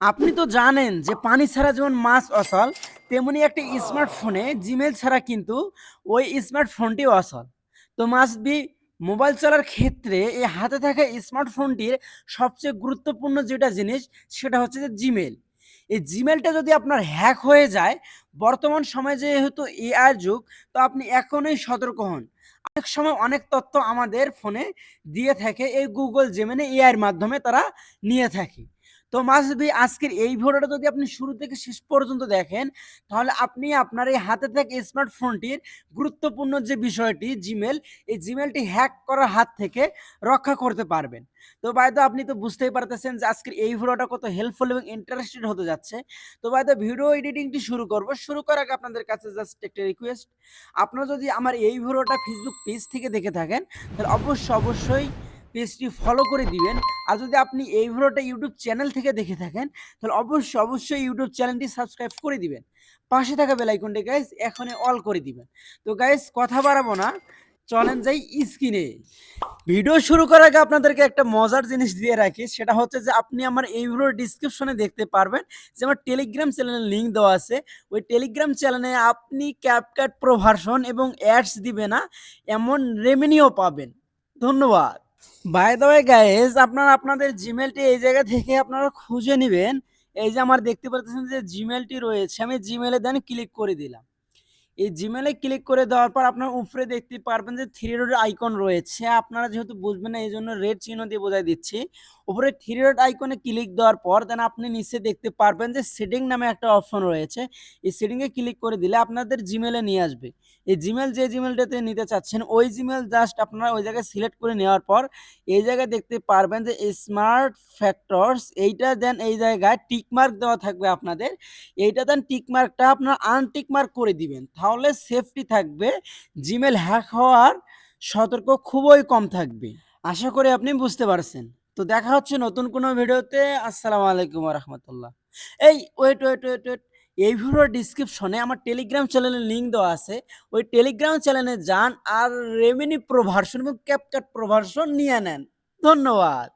আপনি তো জানেন যে পানি ছাড়া যেমন মাছ অচল, তেমনি একটা স্মার্টফোনে জিমেল ছাড়া কিন্তু ওই স্মার্টফোনটিও অসল তো মাস্ট বি মোবাইল চলার ক্ষেত্রে এই হাতে থাকা স্মার্টফোনটির সবচেয়ে গুরুত্বপূর্ণ যেটা জিনিস, সেটা হচ্ছে যে জিমেল এই জিমেলটা যদি আপনার হ্যাক হয়ে যায়, বর্তমান সময়ে যেহেতু এআই যুগ, তো আপনি এখনই সতর্ক হন। অনেক সময় অনেক তথ্য আমাদের ফোনে দিয়ে থাকে, এই গুগল জেমেনে এআইয়ের মাধ্যমে তারা নিয়ে থাকে। তো মাসুদ আজকের এই ভিডিওটা যদি আপনি শুরু থেকে শেষ পর্যন্ত দেখেন, তাহলে আপনি আপনার এই হাতে থাকা স্মার্টফোনটির গুরুত্বপূর্ণ যে বিষয়টি জিমেল এই জিমেলটি হ্যাক করার হাত থেকে রক্ষা করতে পারবেন। তো তো আপনি তো বুঝতেই পারতেছেন যে আজকের এই ভিডিওটা কত হেল্পফুল এবং ইন্টারেস্টেড হতে যাচ্ছে। তো তো ভিডিও এডিটিংটি শুরু করব। শুরু করার আগে আপনাদের কাছে জাস্ট একটা রিকোয়েস্ট আপনারা যদি আমার এই ভিডিওটা ফেসবুক পেজ থেকে দেখে থাকেন, তাহলে অবশ্যই অবশ্যই পেজটি ফলো করে দিবেন। আর যদি আপনি এই ভিডিওটা ইউটিউব চ্যানেল থেকে দেখে থাকেন, তাহলে অবশ্যই অবশ্যই ইউটিউব চ্যানেলটি সাবস্ক্রাইব করে দিবেন। পাশে থাকা বেলাইকনটি গাইজ এখনই অল করে দিবেন। তো গাইজ কথা বাড়াবো না, চলেন যাই স্ক্রিনে ভিডিও শুরু করার আগে আপনাদেরকে একটা মজার জিনিস দিয়ে রাখি, সেটা হচ্ছে যে আপনি আমার এই ভিডিওর ডিসক্রিপশনে দেখতে পারবেন যে আমার টেলিগ্রাম চ্যানেলের লিঙ্ক দেওয়া আছে। ওই টেলিগ্রাম চ্যানেলে আপনি ক্যাপকাট প্রো ভার্সন এবং অ্যাডস দিবে না, এমন রেমিনিও পাবেন। ধন্যবাদ। বাই দ্য ওয়ে গাইজ আপনারা আপনাদের জিমেলটি এই জায়গা থেকে আপনারা খুঁজে নেবেন। এই যে আমার দেখতে পাচ্ছেন যে জিমেলটি রয়েছে, আমি জিমেলে দেন ক্লিক করে দিলাম। এই জিমেলে ক্লিক করে দেওয়ার পর আপনার উপরে দেখতে পারবেন যে থ্রি ডট আইকন রয়েছে। আপনারা যেহেতু বুঝবেন না, এই জন্য রেড চিহ্ন দিয়ে বোঝাই দিচ্ছি। উপরে থ্রি ডট আইকনে ক্লিক দেওয়ার পর দেন আপনি নিচে দেখতে পারবেন যে সেটিং নামে একটা অপশন রয়েছে। এই সেটিংয়ে ক্লিক করে দিলে আপনাদের জিমেলে নিয়ে আসবে। এই জিমেল যে জিমেলটাতে নিতে চাচ্ছেন, ওই জিমেল জাস্ট আপনারা ওই জায়গায় সিলেক্ট করে নেওয়ার পর এই জায়গায় দেখতে পারবেন যে স্মার্ট ফ্যাক্টরস এইটা দেন এই জায়গায় টিকমার্ক দেওয়া থাকবে আপনাদের। এইটা দেন টিকমার্কটা আপনার আনটিকমার্ক করে দিবেন। তাহলে সেফটি থাকবে জিমেল হ্যাক হওয়ার সতর্ক খুবই কম থাকবে। আশা করি আপনি বুঝতে পারছেন। তো দেখা হচ্ছে নতুন কোনো ভিডিওতে, আসসালামু আলাইকুম রহমতুল্লাহ এই ওয়েট ওয়েট ওয়েট ওয়েট এই ভিডিওর ডিসক্রিপশনে আমার টেলিগ্রাম চ্যানেলের লিঙ্ক দেওয়া আছে। ওই টেলিগ্রাম চ্যানেলে যান আর রেমিনি প্রো ভার্সন এবং ক্যাপকাট প্রো ভার্সন নিয়ে নেন। ধন্যবাদ।